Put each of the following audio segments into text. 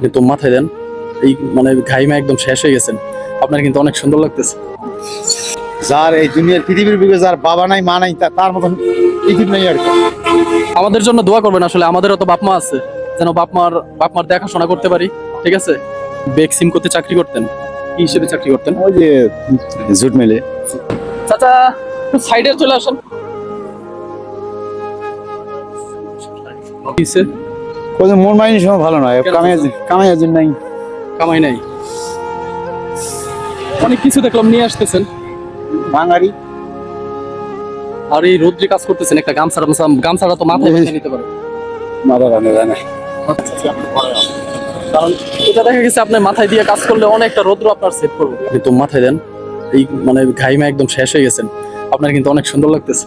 কিন্তু মাথায় দেন এই মানে ঘাইমা একদম শেষ হয়ে গেছেন আপনার কিন্তু অনেক সুন্দর লাগতেছে। যার এই দুনিয়ার পৃথিবীর বুকে যার বাবা নাই মা নাই তার মতন পৃথিবী নেই আর আমাদের জন্য দোয়া করবেন আসলে আমাদেরও তো বাপ মা আছে। যেন বাপ মার বাপ মার দেখাশোনা করতে পারি ঠিক আছে? বেক সিম করতে চাকরি করতেন কি হিসেবে চাকরি করতেন? ওই যে জুট মেলে। চাচা সাইডে চলে আসেন। মন মাইনি সময় ভালো নয় কামাই কামাই নাই। কামাই নাই। অনেক কিছু দেখলাম নিয়ে আসতেছেন। বাঙালি আর এই রোদ্রে কাজ করতেছেন একটা গামছাড়া গামছাড়া তো মাথায় বেঁধে নিতে পারে। মাথা জানে। কারণ এটা দেখা গেছে আপনার মাথায় দিয়ে কাজ করলে অনেকটা রৌদ্র আপনার সেভ করবে। কিন্তু মাথায় দেন এই মানে ঘাইমা একদম শেষ হয়ে গেছেন। আপনার কিন্তু অনেক সুন্দর লাগতেছে।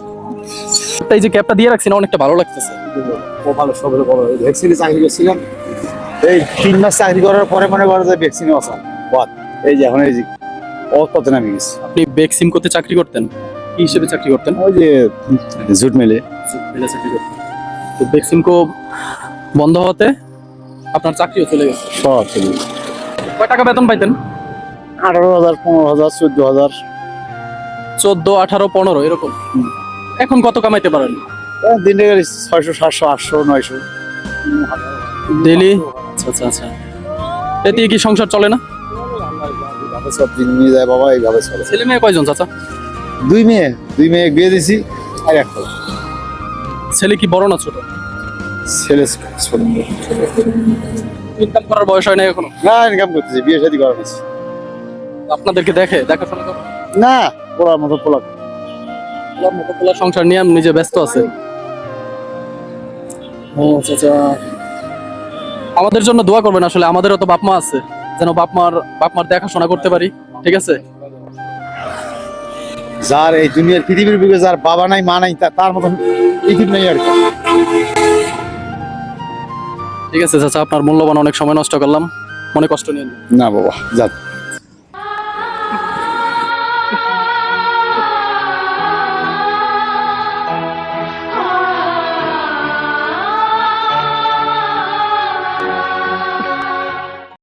এই যে ক্যাপটা দিয়ে রাখছেন অনেকটা ভালো লাগতেছে। ও ভালো সব ভালো ভ্যাকসিনে চাকরি করছিলাম। এই তিন মাস চাকরি করার পরে মনে করো যে ভ্যাকসিনে আসা বাদ এই যে এখন এই যে কত নামে গেছে আপনি সিম করতে চাকরি করতেন? কি হিসেবে চাকরি করতেন? ওই যে জুট মেলে। মিলে চাকরি করতেন। তো বেক সিমকো বন্ধ হতে আপনার চাকরিও চলে গেছে। সব চলে কয় টাকা বেতন পাইতেন? আঠারো হাজার পনেরো হাজার চোদ্দ হাজার। চোদ্দ আঠারো পনেরো এরকম। এখন কত কামাইতে পারেন? দিনে ছয়শো সাতশো আটশো নয়শো। ডেলি আচ্ছা আচ্ছা। এ দিয়ে কি সংসার চলে না? সব দিন নিয়ে যায় বাবা এইভাবে চলে। ছেলে মেয়ে কয়জন চাচা? দুই মেয়ে দুই মেয়ে বিয়ে দিছি আর একটা ছেলে। কি বড় না ছোট? ছেলে ছোট। ইনকাম করার বয়স হয় না এখনও? না ইনকাম করতেছি বিয়ে শাদী করা হয়েছে আপনাদেরকে দেখে দেখাশোনা করে? না পোলার মতো পোলা। পোলার সংসার নিয়ে আমি নিজে ব্যস্ত আছে। ও আচ্ছা আচ্ছা। আমাদের জন্য দোয়া করবেন আসলে আমাদেরও তো বাপ মা আছে যেন বাপ মার বাপ মার দেখাশোনা করতে পারি ঠিক আছে? যার এই দুনিয়ার পৃথিবীর বুকে যার বাবা নাই মা নাই তার মতন পৃথিবী নেই আর ঠিক আছে চাচা আপনার মূল্যবান অনেক সময় নষ্ট করলাম মনে কষ্ট নিয়ে না বাবা যা